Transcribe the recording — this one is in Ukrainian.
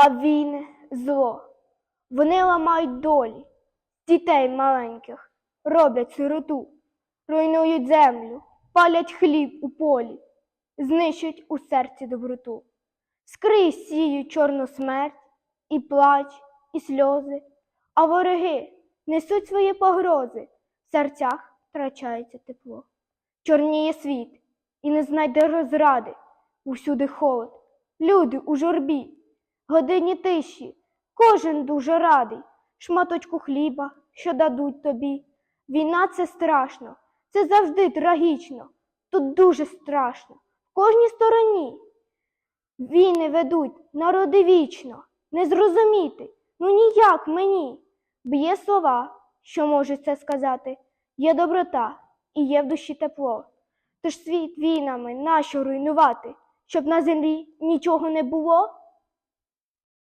А війни зло. Вони ламають долі, дітей маленьких, роблять сироту, руйнують землю, палять хліб у полі, знищують у серці доброту. Скрізь сіють чорну смерть, і плач, і сльози, а вороги несуть свої погрози, в серцях втрачається тепло. Чорніє світ, і не знайде розради, усюди холод, люди у журбі, годині тиші, кожен дуже радий, шматочку хліба, що дадуть тобі. Війна це страшно, це завжди трагічно, тут дуже страшно, в кожній стороні. Війни ведуть народи вічно, не зрозуміти, ну ніяк мені. Б'є слова, що можуть це сказати, є доброта і є в душі тепло. Тож світ війнами нащо руйнувати, щоб на землі нічого не було?